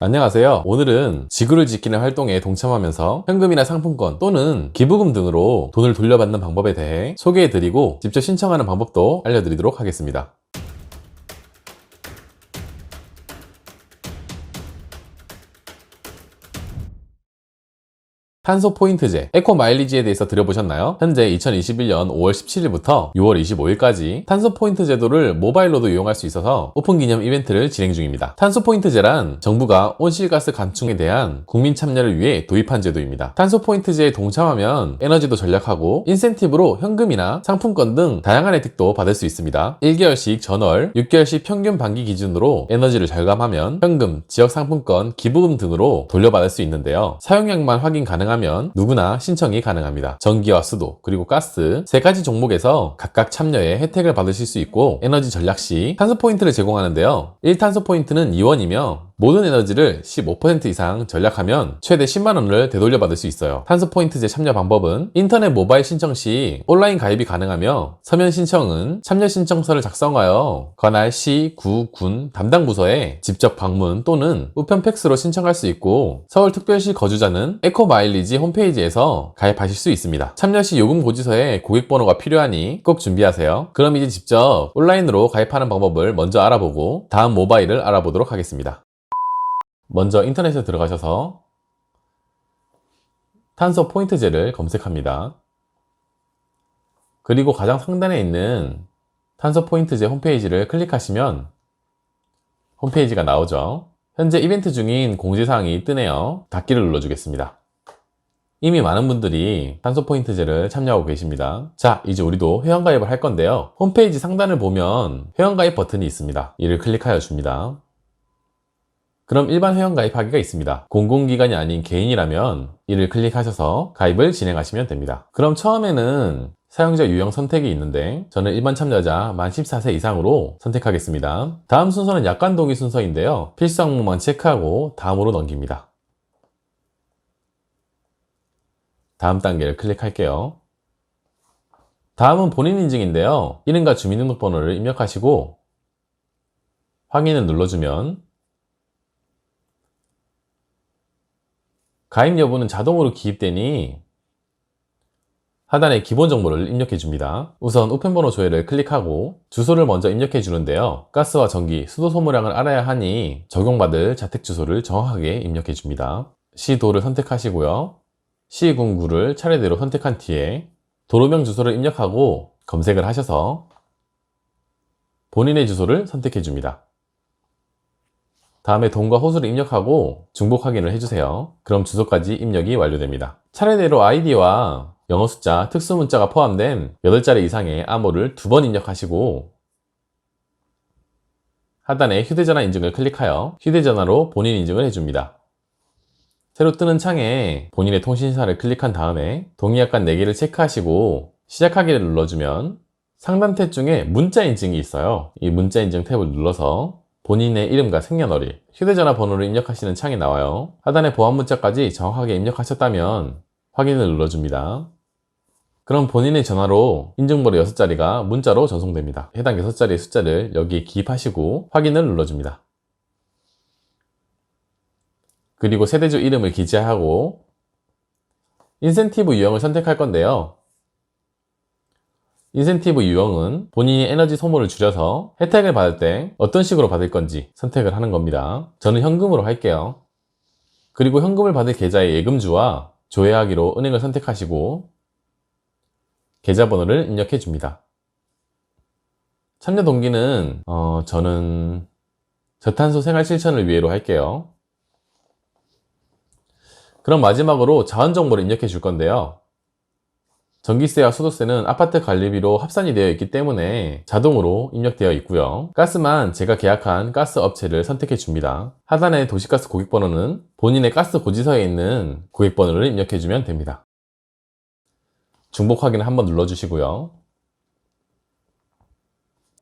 안녕하세요. 오늘은 지구를 지키는 활동에 동참하면서 현금이나 상품권 또는 기부금 등으로 돈을 돌려받는 방법에 대해 소개해드리고 직접 신청하는 방법도 알려드리도록 하겠습니다. 탄소 포인트제, 에코 마일리지에 대해서 들어보셨나요? 현재 2021년 5월 17일부터 6월 25일까지 탄소 포인트 제도를 모바일로도 이용할 수 있어서 오픈 기념 이벤트를 진행 중입니다. 탄소 포인트제란 정부가 온실가스 감축에 대한 국민 참여를 위해 도입한 제도입니다. 탄소 포인트제에 동참하면 에너지도 절약하고 인센티브로 현금이나 상품권 등 다양한 혜택도 받을 수 있습니다. 1개월씩 전월, 6개월씩 평균 반기 기준으로 에너지를 절감하면 현금, 지역 상품권, 기부금 등으로 돌려받을 수 있는데요. 사용량만 확인 가능 하면 누구나 신청이 가능합니다. 전기와 수도, 그리고 가스 세 가지 종목에서 각각 참여해 혜택을 받으실 수 있고 에너지 전략 시 탄소 포인트를 제공하는데요. 1탄소 포인트는 2원이며 모든 에너지를 15% 이상 전략하면 최대 10만원을 되돌려 받을 수 있어요. 탄소 포인트제 참여 방법은 인터넷 모바일 신청 시 온라인 가입이 가능하며 서면 신청은 참여 신청서를 작성하여 관할 시, 구, 군 담당 부서에 직접 방문 또는 우편 팩스로 신청할 수 있고 서울특별시 거주자는 에코 마일리지 홈페이지에서 가입하실 수 있습니다. 참여 시 요금 고지서에 고객번호가 필요하니 꼭 준비하세요. 그럼 이제 직접 온라인으로 가입하는 방법을 먼저 알아보고 다음 모바일을 알아보도록 하겠습니다. 먼저 인터넷에 들어가셔서 탄소 포인트제를 검색합니다. 그리고 가장 상단에 있는 탄소 포인트제 홈페이지를 클릭하시면 홈페이지가 나오죠. 현재 이벤트 중인 공지사항이 뜨네요. 닫기를 눌러주겠습니다. 이미 많은 분들이 탄소 포인트제를 참여하고 계십니다. 자, 이제 우리도 회원가입을 할 건데요. 홈페이지 상단을 보면 회원가입 버튼이 있습니다. 이를 클릭하여 줍니다. 그럼 일반 회원 가입하기가 있습니다. 공공기관이 아닌 개인이라면 이를 클릭하셔서 가입을 진행하시면 됩니다. 그럼 처음에는 사용자 유형 선택이 있는데 저는 일반 참여자 만 14세 이상으로 선택하겠습니다. 다음 순서는 약관 동의 순서인데요. 필수 항목만 체크하고 다음으로 넘깁니다. 다음 단계를 클릭할게요. 다음은 본인 인증인데요. 이름과 주민등록번호를 입력하시고 확인을 눌러주면 가입 여부는 자동으로 기입되니 하단에 기본 정보를 입력해 줍니다. 우선 우편번호 조회를 클릭하고 주소를 먼저 입력해 주는데요. 가스와 전기, 수도 소모량을 알아야 하니 적용받을 자택 주소를 정확하게 입력해 줍니다. 시도를 선택하시고요. 시군구를 차례대로 선택한 뒤에 도로명 주소를 입력하고 검색을 하셔서 본인의 주소를 선택해 줍니다. 다음에 돈과 호수를 입력하고 중복 확인을 해주세요. 그럼 주소까지 입력이 완료됩니다. 차례대로 아이디와 영어 숫자, 특수 문자가 포함된 8자리 이상의 암호를 두 번 입력하시고 하단에 휴대전화 인증을 클릭하여 휴대전화로 본인 인증을 해줍니다. 새로 뜨는 창에 본인의 통신사를 클릭한 다음에 동의약관 4개를 체크하시고 시작하기를 눌러주면 상단 탭 중에 문자 인증이 있어요. 이 문자 인증 탭을 눌러서 본인의 이름과 생년월일, 휴대전화 번호를 입력하시는 창이 나와요. 하단에 보안 문자까지 정확하게 입력하셨다면 확인을 눌러줍니다. 그럼 본인의 전화로 인증번호 6자리가 문자로 전송됩니다. 해당 6자리의 숫자를 여기에 기입하시고 확인을 눌러줍니다. 그리고 세대주 이름을 기재하고 인센티브 유형을 선택할 건데요. 인센티브 유형은 본인이 에너지 소모를 줄여서 혜택을 받을 때 어떤 식으로 받을 건지 선택을 하는 겁니다. 저는 현금으로 할게요. 그리고 현금을 받을 계좌의 예금주와 조회하기로 은행을 선택하시고 계좌번호를 입력해 줍니다. 참여 동기는 어, 저는 저탄소 생활 실천을 위해로 할게요. 그럼 마지막으로 자원 정보를 입력해 줄 건데요. 전기세와 수도세는 아파트 관리비로 합산이 되어 있기 때문에 자동으로 입력되어 있고요. 가스만 제가 계약한 가스 업체를 선택해 줍니다. 하단의 도시가스 고객번호는 본인의 가스 고지서에 있는 고객번호를 입력해 주면 됩니다. 중복 확인 한번 눌러주시고요.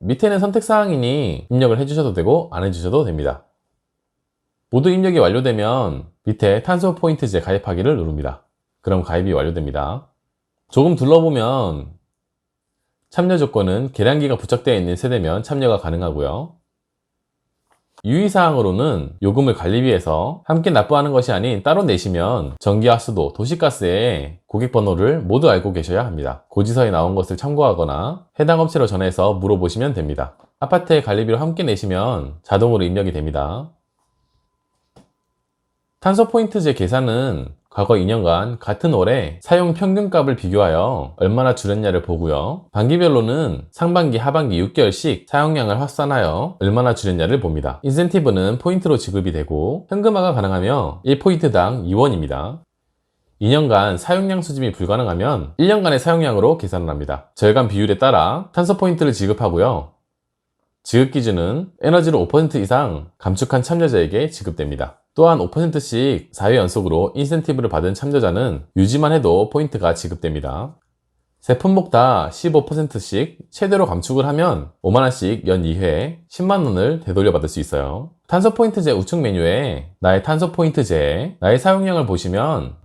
밑에는 선택사항이니 입력을 해주셔도 되고 안 해주셔도 됩니다. 모두 입력이 완료되면 밑에 탄소 포인트제 가입하기를 누릅니다. 그럼 가입이 완료됩니다. 조금 둘러보면 참여 조건은 계량기가 부착되어 있는 세대면 참여가 가능하고요. 유의사항으로는 요금을 관리비에서 함께 납부하는 것이 아닌 따로 내시면 전기와 수도, 도시가스의 고객 번호를 모두 알고 계셔야 합니다. 고지서에 나온 것을 참고하거나 해당 업체로 전해서 물어보시면 됩니다. 아파트의 관리비를 함께 내시면 자동으로 입력이 됩니다. 탄소 포인트제 계산은 과거 2년간 같은 월에 사용 평균값을 비교하여 얼마나 줄였냐를 보고요. 반기별로는 상반기, 하반기 6개월씩 사용량을 확산하여 얼마나 줄였냐를 봅니다. 인센티브는 포인트로 지급이 되고 현금화가 가능하며 1포인트당 2원입니다. 2년간 사용량 수집이 불가능하면 1년간의 사용량으로 계산을 합니다. 절감 비율에 따라 탄소 포인트를 지급하고요. 지급 기준은 에너지를 5% 이상 감축한 참여자에게 지급됩니다. 또한 5%씩 4회 연속으로 인센티브를 받은 참여자는 유지만 해도 포인트가 지급됩니다. 세 품목 다 15%씩 최대로 감축을 하면 5만원씩 연 2회 10만원을 되돌려 받을 수 있어요. 탄소 포인트제 우측 메뉴에 나의 탄소 포인트제, 나의 사용량을 보시면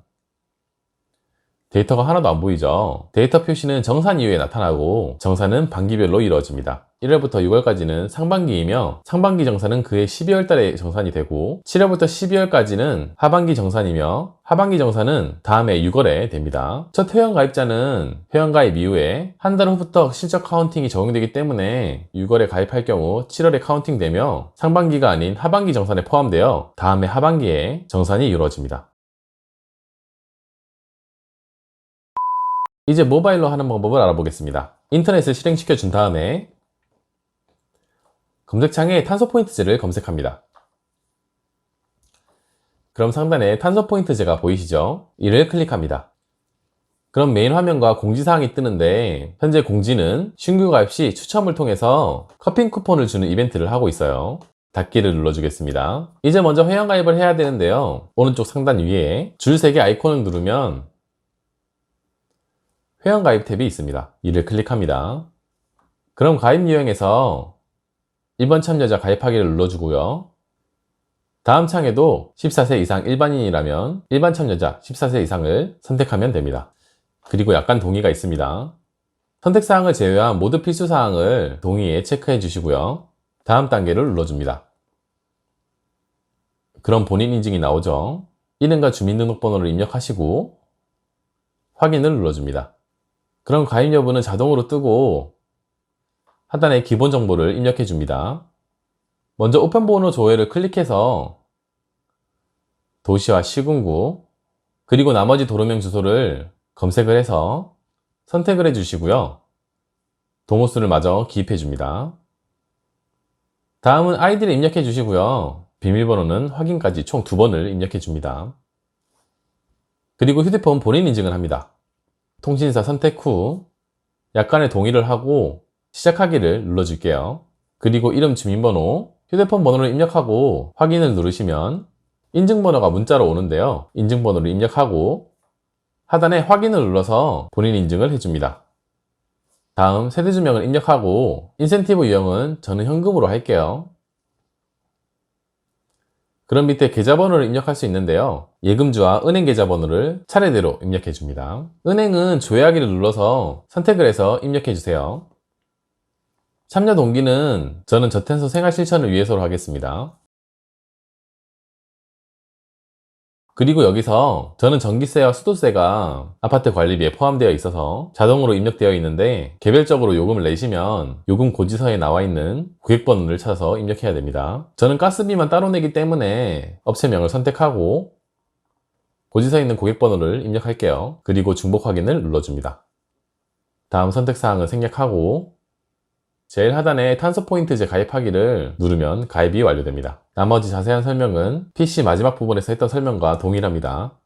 데이터가 하나도 안 보이죠. 데이터 표시는 정산 이후에 나타나고 정산은 반기별로 이루어집니다. 1월부터 6월까지는 상반기이며 상반기 정산은 그해 12월 달에 정산이 되고 7월부터 12월까지는 하반기 정산이며 하반기 정산은 다음해 6월에 됩니다. 첫 회원 가입자는 회원 가입 이후에 한 달 후부터 실적 카운팅이 적용되기 때문에 6월에 가입할 경우 7월에 카운팅되며 상반기가 아닌 하반기 정산에 포함되어 다음해 하반기에 정산이 이루어집니다. 이제 모바일로 하는 방법을 알아보겠습니다. 인터넷을 실행시켜 준 다음에 검색창에 탄소 포인트제를 검색합니다. 그럼 상단에 탄소 포인트제가 보이시죠? 이를 클릭합니다. 그럼 메인 화면과 공지사항이 뜨는데 현재 공지는 신규 가입 시 추첨을 통해서 커피 쿠폰을 주는 이벤트를 하고 있어요. 닫기를 눌러주겠습니다. 이제 먼저 회원 가입을 해야 되는데요. 오른쪽 상단 위에 줄 3개 아이콘을 누르면 회원 가입 탭이 있습니다. 이를 클릭합니다. 그럼 가입 유형에서 1번 참여자 가입하기를 눌러주고요. 다음 창에도 14세 이상 일반인이라면 일반 참여자 14세 이상을 선택하면 됩니다. 그리고 약간 동의가 있습니다. 선택사항을 제외한 모두 필수사항을 동의에 체크해 주시고요. 다음 단계를 눌러줍니다. 그럼 본인 인증이 나오죠. 이름과 주민등록번호를 입력하시고 확인을 눌러줍니다. 그럼 가입 여부는 자동으로 뜨고 하단에 기본 정보를 입력해 줍니다. 먼저 우편번호 조회를 클릭해서 도시와 시군구 그리고 나머지 도로명 주소를 검색을 해서 선택을 해 주시고요. 동호수를 마저 기입해 줍니다. 다음은 아이디를 입력해 주시고요. 비밀번호는 확인까지 총 두 번을 입력해 줍니다. 그리고 휴대폰 본인 인증을 합니다. 통신사 선택 후 약간의 동의를 하고 시작하기를 눌러줄게요. 그리고 이름 주민번호, 휴대폰 번호를 입력하고 확인을 누르시면 인증번호가 문자로 오는데요. 인증번호를 입력하고 하단에 확인을 눌러서 본인 인증을 해줍니다. 다음 세대주명을 입력하고 인센티브 유형은 저는 현금으로 할게요. 그럼 밑에 계좌번호를 입력할 수 있는데요. 예금주와 은행 계좌번호를 차례대로 입력해 줍니다. 은행은 조회하기를 눌러서 선택을 해서 입력해 주세요. 참여 동기는 저는 저탄소 생활 실천을 위해서로 하겠습니다. 그리고 여기서 저는 전기세와 수도세가 아파트 관리비에 포함되어 있어서 자동으로 입력되어 있는데 개별적으로 요금을 내시면 요금 고지서에 나와 있는 고객번호를 찾아서 입력해야 됩니다. 저는 가스비만 따로 내기 때문에 업체명을 선택하고 고지서에 있는 고객번호를 입력할게요. 그리고 중복 확인을 눌러줍니다. 다음 선택사항을 생략하고 제일 하단에 탄소 포인트제 가입하기를 누르면 가입이 완료됩니다. 나머지 자세한 설명은 PC 마지막 부분에서 했던 설명과 동일합니다.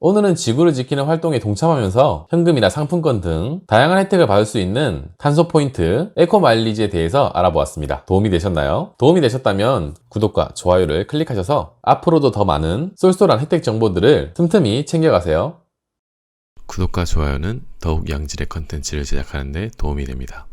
오늘은 지구를 지키는 활동에 동참하면서 현금이나 상품권 등 다양한 혜택을 받을 수 있는 탄소 포인트, 에코 마일리지에 대해서 알아보았습니다. 도움이 되셨나요? 도움이 되셨다면 구독과 좋아요를 클릭하셔서 앞으로도 더 많은 쏠쏠한 혜택 정보들을 틈틈이 챙겨가세요. 구독과 좋아요는 더욱 양질의 컨텐츠를 제작하는 데 도움이 됩니다.